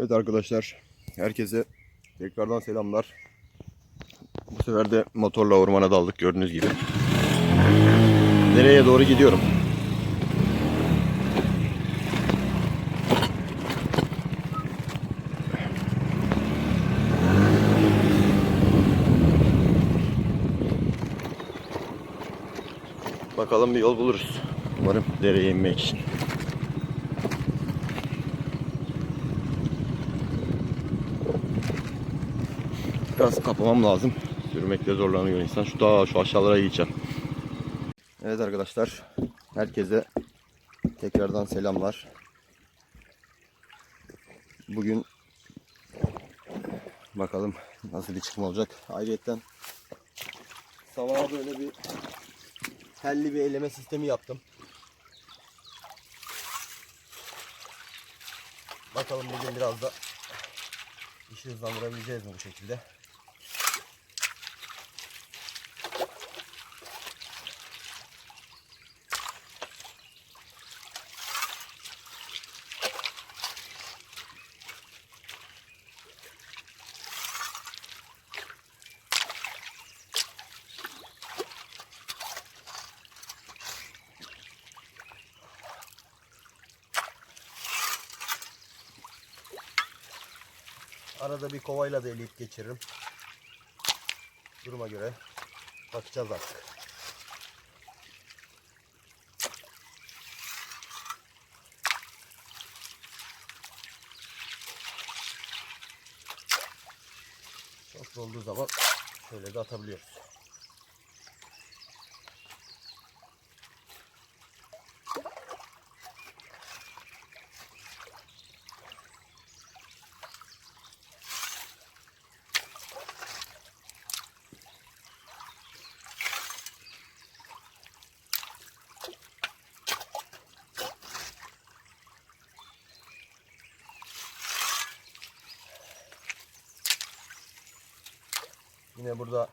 Evet arkadaşlar, herkese tekrardan selamlar. Bu sefer de motorla ormana daldık gördüğünüz gibi. Nereye doğru gidiyorum? Bakalım bir yol buluruz. Umarım dereye inmek için. Biraz kapamam lazım. Sürmekte zorlanıyor insan. Şu daha şu aşağılara gideceğim. Evet arkadaşlar. Herkese tekrardan selamlar. Bugün bakalım nasıl bir çıkma olacak. Ayrıyeten sabaha böyle bir telli bir eleme sistemi yaptım. Bakalım bugün biraz da işi hızlandırabileceğiz mi bu şekilde? Arada bir kovayla da eleyip geçiririm. Duruma göre bakacağız artık. Çok dolduğu zaman şöyle de atabiliyoruz. Yine burada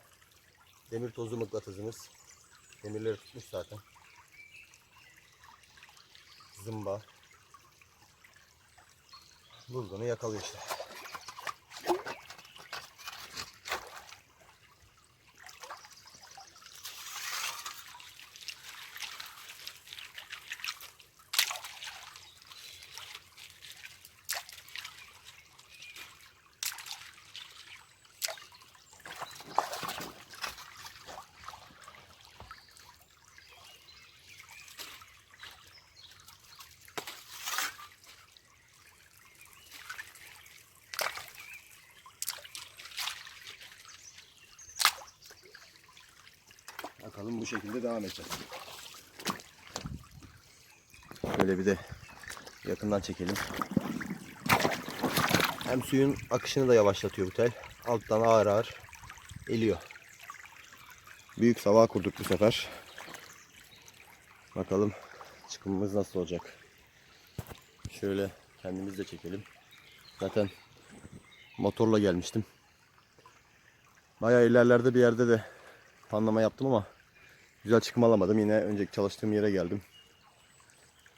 demir tozu mıknatısımız. Demirleri tutmuş zaten. Zımba. Bulgunu yakalıyor işte. Bakalım bu şekilde devam edeceğiz. Şöyle bir de yakından çekelim. Hem suyun akışını da yavaşlatıyor bu tel. Alttan ağır ağır eliyor. Büyük savağa kurduk bu sefer. Bakalım çıkımımız nasıl olacak. Şöyle kendimiz de çekelim. Zaten motorla gelmiştim. Bayağı ilerlerde bir yerde de panlama yaptım ama güzel çıkım alamadım. Yine önceki çalıştığım yere geldim.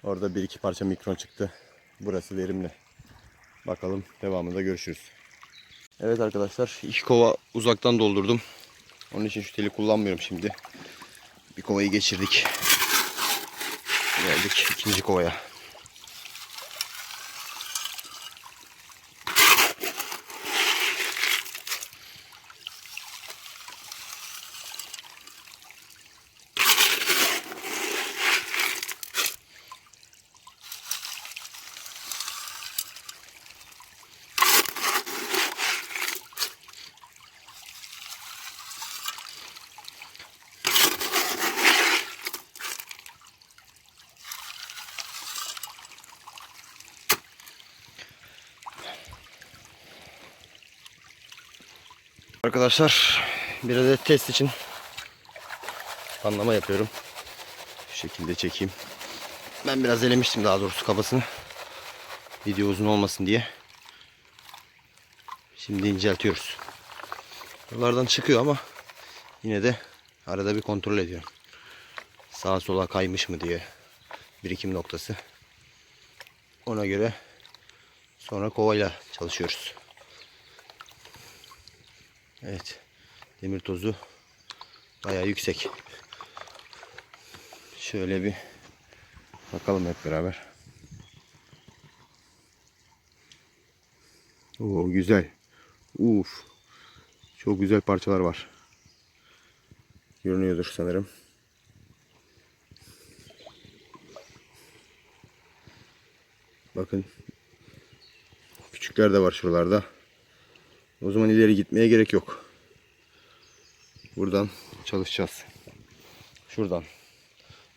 Orada bir iki parça mikron çıktı. Burası verimli. Bakalım devamında görüşürüz. Evet arkadaşlar iki kova uzaktan doldurdum. Onun için şu teli kullanmıyorum şimdi. Bir kovayı geçirdik. Geldik ikinci kovaya. Arkadaşlar bir adet test için anlama yapıyorum. Şu şekilde çekeyim. Ben biraz elemiştim daha doğrusu kafasını. Video uzun olmasın diye. Şimdi inceltiyoruz. Buralardan çıkıyor ama yine de arada bir kontrol ediyorum. Sağa sola kaymış mı diye birikim noktası. Ona göre Sonra kovayla çalışıyoruz. Evet. Demir tozu bayağı yüksek. Şöyle bir bakalım hep beraber. Oo güzel. Uf. Çok güzel parçalar var. Görünüyordur sanırım. Bakın. Küçükler de var şuralarda. O zaman ileri gitmeye gerek yok. Buradan çalışacağız. Şuradan.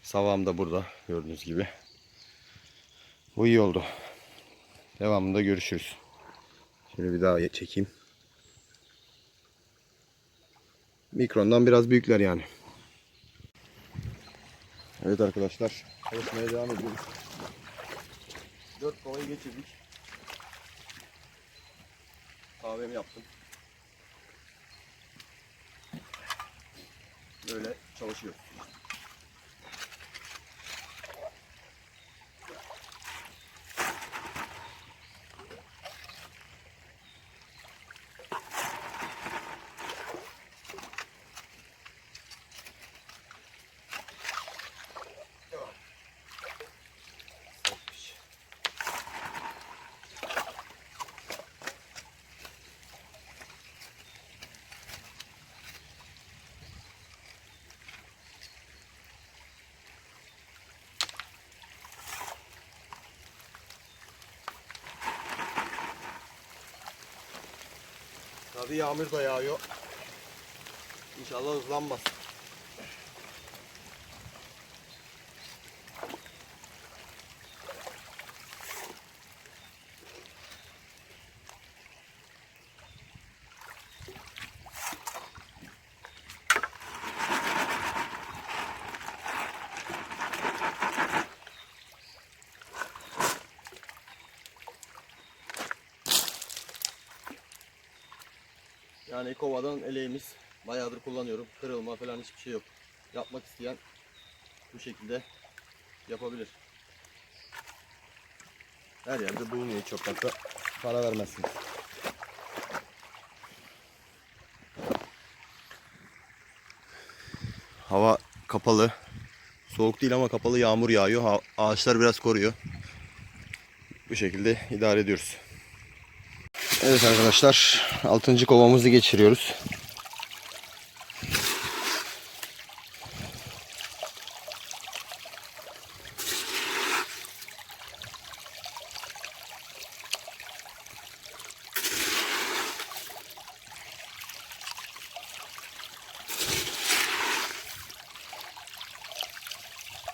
Savağım da burada gördüğünüz gibi. Bu iyi oldu. Devamında görüşürüz. Şöyle bir daha çekeyim. Mikrondan biraz büyükler yani. Evet arkadaşlar. Çalışmaya devam ediyoruz. 4 kovayı geçirdik. Kahvemi yaptım. Böyle çalışıyor. Tabii yağmur da yağıyor. İnşallah hızlanmaz. Yani kovadan eleğimiz bayağıdır kullanıyorum. Kırılma falan hiçbir şey yok. Yapmak isteyen bu şekilde yapabilir. Her yerde bulunuyor çok hatta para vermezsiniz. Hava kapalı. Soğuk değil ama kapalı yağmur yağıyor. Ağaçlar biraz koruyor. Bu şekilde idare ediyoruz. Evet arkadaşlar 6. kovamızı geçiriyoruz.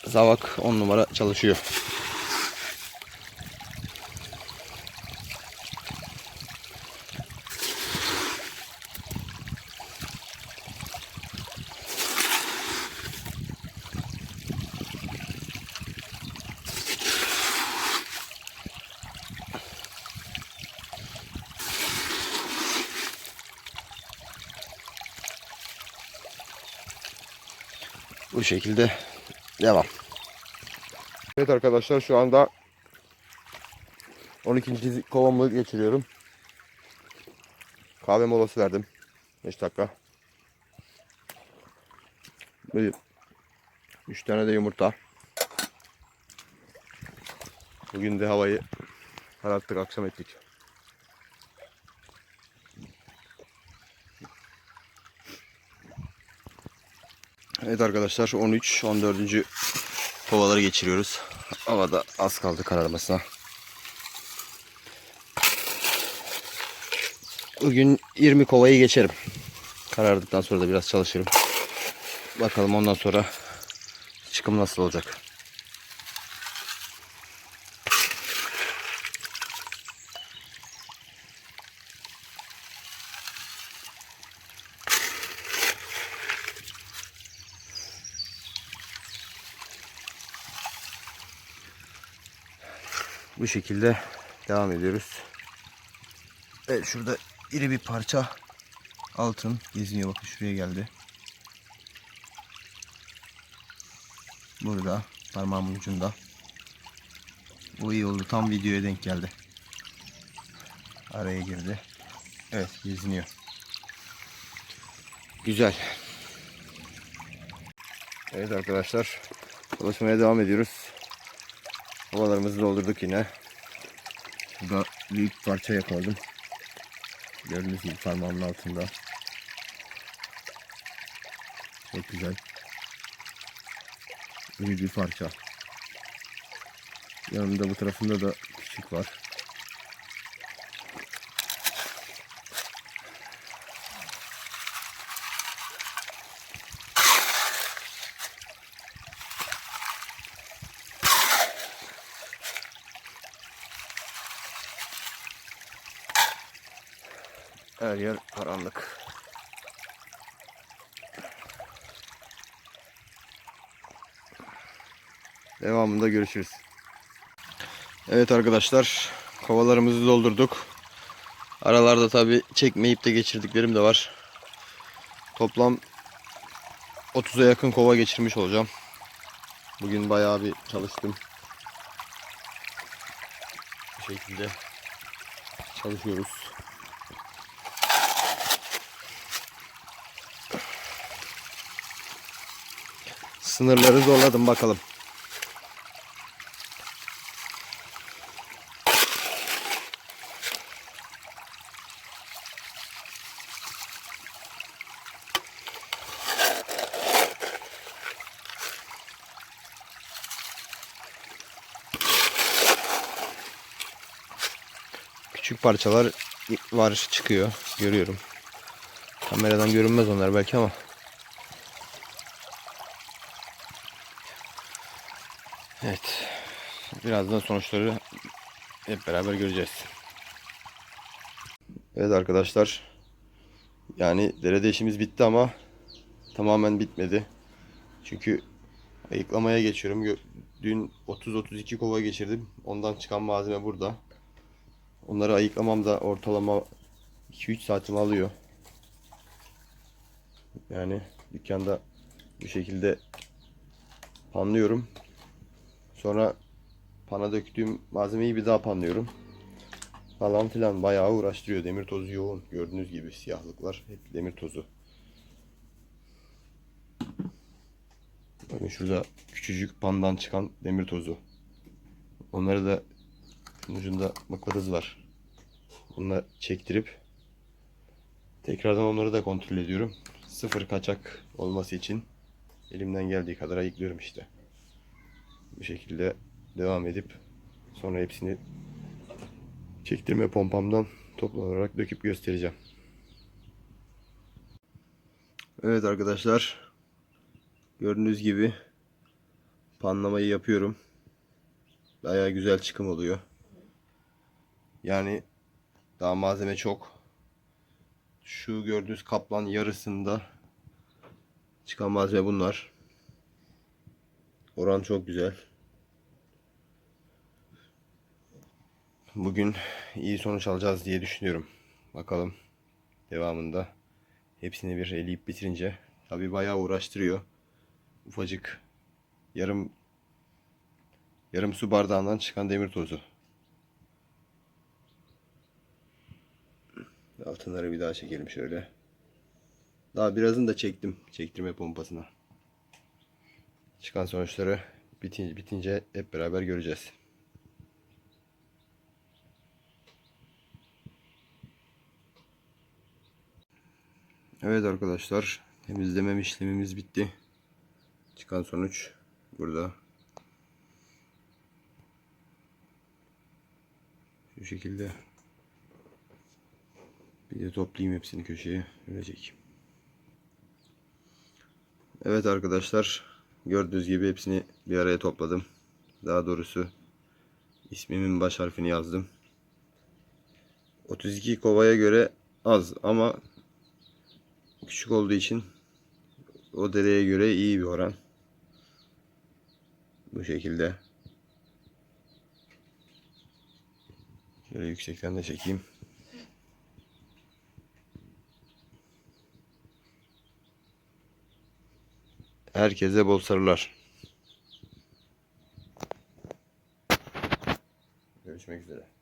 Zavak 10 numara çalışıyor. Bu şekilde devam. Evet arkadaşlar şu anda 12. kovamı geçiriyorum. Kahve molası verdim. 5 dakika. Bir 3 tane de yumurta. Bugün de havayı kararttık akşam ettik. Evet arkadaşlar 13 14. kovaları geçiriyoruz. Havada az kaldı kararmasına. Bugün 20 kovayı geçerim. Karardıktan sonra da biraz çalışırım. Bakalım ondan sonra çıkım nasıl olacak. Bu şekilde devam ediyoruz. Evet şurada iri bir parça altın geziniyor. Bakın şuraya geldi. Burada parmağımın ucunda. Bu iyi oldu. Tam videoya denk geldi. araya girdi. Evet geziniyor. Güzel. Evet arkadaşlar. Çalışmaya devam ediyoruz. Havalarımızı doldurduk yine. Burada büyük parça yakaladım. Gördüğünüz gibi parmağımın altında. Çok güzel. Büyük bir parça. Yanında bu tarafında da küçük var. Her karanlık. Devamında görüşürüz. Evet arkadaşlar, kovalarımızı doldurduk. Aralarda tabi çekmeyip de geçirdiklerim de var. Toplam 30'a yakın kova geçirmiş olacağım. Bugün bayağı bir çalıştım. Bu şekilde çalışıyoruz. Sınırları zorladım bakalım. Küçük parçalar var çıkıyor. Görüyorum. Kameradan görünmez onlar belki ama. Evet. Birazdan sonuçları hep beraber göreceğiz. Evet arkadaşlar. Yani derede işimiz bitti ama tamamen bitmedi. Çünkü ayıklamaya geçiyorum. Dün 30-32 kova geçirdim. Ondan çıkan malzeme burada. Onları ayıklamam da ortalama 2-3 saatimi alıyor. Yani dükkanda bu şekilde panlıyorum. Sonra pana döktüğüm malzemeyi bir daha panlıyorum. Falan filan bayağı uğraştırıyor. Demir tozu yoğun. Gördüğünüz gibi siyahlıklar hep demir tozu. Bakın şurada küçücük pandan çıkan demir tozu. Onları da ucunda mıknatıs var. Bununla çektirip tekrardan onları da kontrol ediyorum. Sıfır kaçak olması için elimden geldiği kadar ayıklıyorum işte. Bu şekilde devam edip sonra hepsini çektirme pompamdan toplu olarak döküp göstereceğim. Evet arkadaşlar gördüğünüz gibi panlamayı yapıyorum. Bayağı güzel çıkım oluyor. Yani daha malzeme çok. Şu gördüğünüz kaplan yarısında çıkan malzeme bunlar. Oran çok güzel. Bugün iyi sonuç alacağız diye düşünüyorum. Bakalım devamında hepsini bir eleyip bitirince tabi bayağı uğraştırıyor. Ufacık yarım yarım su bardağından çıkan demir tozu. Altınları bir daha çekelim şöyle. Daha birazını da çektim çektirme pompasına. Çıkan sonuçları bitince, bitince hep beraber göreceğiz. Evet arkadaşlar temizleme işlemimiz bitti. Çıkan sonuç burada. Şu şekilde bir de toplayayım hepsini köşeye çekeyim. Evet arkadaşlar gördüğünüz gibi hepsini bir araya topladım. Daha doğrusu ismimin baş harfini yazdım. 32 kovaya göre az ama küçük olduğu için o dereye göre iyi bir oran. Bu şekilde. Şöyle yüksekten de çekeyim. Herkese bol sarılar. Görüşmek üzere.